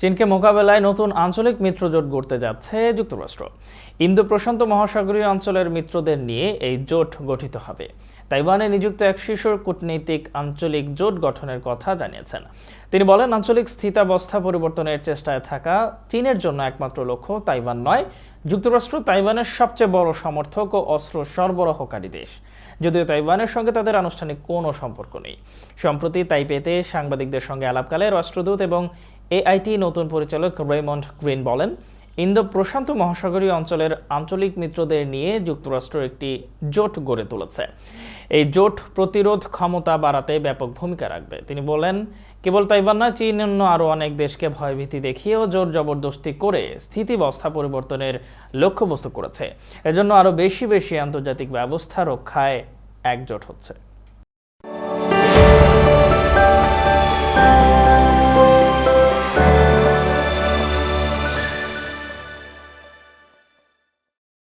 চীনকে মোকাবেলায় নতুন আঞ্চলিক মিত্রজোট গড়তে যাচ্ছে যুক্তরাষ্ট্র। ইন্দো প্রশান্ত মহাসাগরীয় অঞ্চলের মিত্রদের নিয়ে এই জোট গঠিত হবে। তাইওয়ানে নিযুক্ত এক শীর্ষ কূটনৈতিক আঞ্চলিক জোট গঠনের কথা জানিয়েছেন। তিনি বলেন, আঞ্চলিক স্থিতাবস্থা পরিবর্তনের চেষ্টায় থাকা চীনের জন্য একমাত্র লক্ষ্য তাইওয়ান নয়, যুক্তরাষ্ট্র তাইওয়ানের সবচেয়ে বড় সমর্থক ও অস্ত্র সরবরাহকারী দেশ। যদিও তাইওয়ানের সঙ্গে তাদের আনুষ্ঠানিক কোনো সম্পর্ক নেই। সম্প্রতি তাইপেতে সাংবাদিকদের সঙ্গে আলাপকালে রাষ্ট্রদূত এবং এআইটি নতুন পরিচালক রেমন্ড গ্রিন বলেন, ইন্দো প্রশান্ত মহাসাগরীয় অঞ্চলের আঞ্চলিক মিত্রদের নিয়ে যুক্তরাষ্ট্র একটি জোট গড়ে তুলেছে। এই জোট প্রতিরোধ ক্ষমতা বাড়াতে ব্যাপক ভূমিকা রাখবে। তিনি বলেন, কেবল তাইওয়ান নয়, চীন অন্য আরও অনেক দেশকে ভয়ভীতি দেখিয়েও জোর জবরদস্তি করে স্থিতিবস্থা পরিবর্তনের লক্ষ্যবস্তু করেছে। এজন্য আরও বেশি বেশি আন্তর্জাতিক ব্যবস্থা রক্ষায় একজোট হচ্ছে।